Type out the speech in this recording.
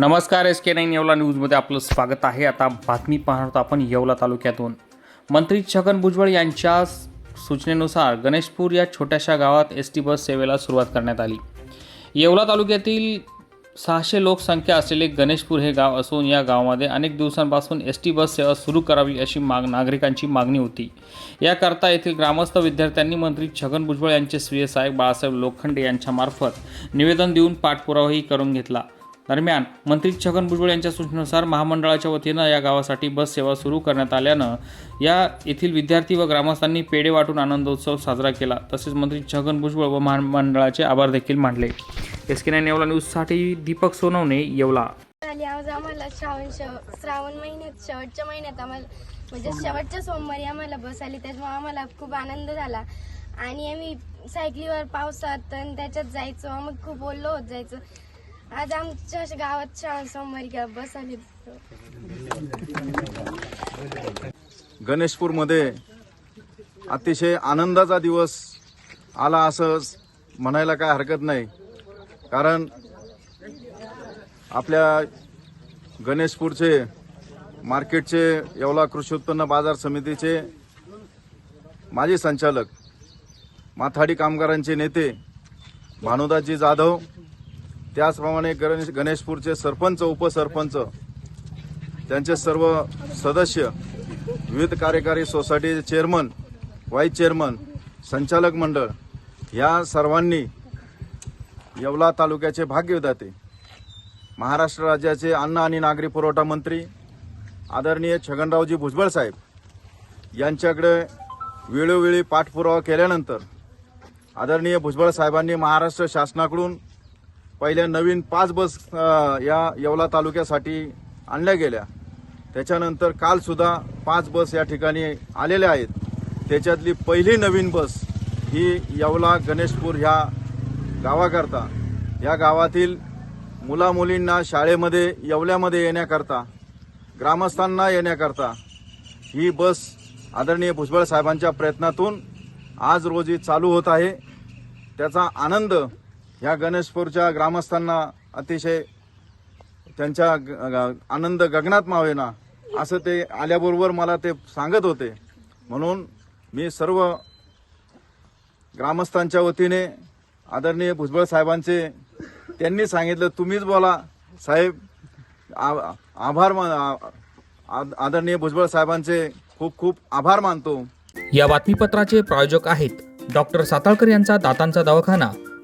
नमस्कार S K nine Yeola न्यूजमध्ये आपलं स्वागत आहे. आता बातमी पाहणार आहोत आपण येवला तालुक्यातून. मंत्री छगन भुजबळ यांच्या सूचनेनुसार गणेशपूर या छोट्याशा गावात एस टी बस सेवेला सुरुवात करण्यात आली. येवला तालुक्यातील सहाशे लोकसंख्या असलेले गणेशपूर हे गाव असून या गावामध्ये अनेक दिवसांपासून एस टी बस सेवा सुरू करावी अशी माग नागरिकांची मागणी होती. याकरता येथील ग्रामस्थ विद्यार्थ्यांनी मंत्री छगन भुजबळ यांचे स्वीय सहाय्यक बाळासाहेब लोखंडे यांच्यामार्फत निवेदन देऊन पाठपुरावाही करून घेतला. दरम्यान मंत्री छगन भुजबळ यांच्या सूचनेनुसार महामंडळाच्या वतीनं या गावासाठी बस सेवा सुरू करण्यात आल्यानं या येथील विद्यार्थी व ग्रामस्थांनी पेढे वाटून आनंदोत्सव साजरा केला. तसेच मंत्री छगन भुजबळ व महामंडळाचे आभार देखील मानले. एस के नाईन येवला न्यूजसाठी दीपक सोनवणे येवला. आली आज आम्हाला श्रावण श्रावण महिन्यात शेवटच्या महिन्यात आम्हाला म्हणजे शेवटच्या सोमवारी आम्हाला बस आली त्याच्यामुळे आम्हाला खूप आनंद झाला. आणि आम्ही सायकलीवर पावसात आणि त्याच्यात जायचो. मग खूप ओल्लो होत जायचं. आज आमच्या गावात श्रावण सोमवारी गा- बस आली गणेशपूरमध्ये अतिशय आनंदाचा दिवस आला असं म्हणायला काय हरकत नाही. कारण आपल्या गणेशपूरचे मार्केटचे येवला कृषी उत्पन्न बाजार समितीचे माजी संचालक माथाडी कामगारांचे नेते भानुदाजी जाधव त्याचप्रमाणे गणेश गणेशपूरचे सरपंच उपसरपंच त्यांचे सर्व सदस्य विविध कार्यकारी सोसायटीचे चेअरमन व्हाईस चेअरमन संचालक मंडळ या सर्वांनी येवला तालुक्याचे भाग्यविदाते महाराष्ट्र राज्याचे अन्न आणि नागरी पुरवठा मंत्री आदरणीय छगनरावजी भुजबळ साहेब यांच्याकडे वेळोवेळी पाठपुरावा केल्यानंतर आदरणीय भुजबळ साहेबांनी महाराष्ट्र शासनाकडून पहिल्या नवीन पाच बस या येवला तालुक्यासाठी आणल्या गेल्या. त्याच्यानंतर कालसुद्धा पाच बस या ठिकाणी आलेल्या आहेत. त्याच्यातली पहिली नवीन बस ही येवला गणेशपूर ह्या गावाकरता. या गावातील मुलामुलींना शाळेमध्ये येवल्यामध्ये येण्याकरता ग्रामस्थांना येण्याकरता ही बस आदरणीय भुजबळ साहेबांच्या प्रयत्नातून आज रोजी चालू होत आहे. त्याचा आनंद ह्या गणेशपूरच्या ग्रामस्थांना अतिशय त्यांच्या ग- ग- आनंद गगनात मावेना असं ते आल्याबरोबर मला ते सांगत होते. म्हणून मी सर्व ग्रामस्थांच्या वतीने आदरणीय भुजबळ साहेबांचे त्यांनी सांगितलं तुम्हीच बोला. साहेब आ- आभार मा- आदरणीय भुजबळ साहेबांचे खूप खूप आभार मानतो. या बातमीपत्राचे प्रायोजक आहेत डॉक्टर साताळकर यांचा दातांचा दवाखाना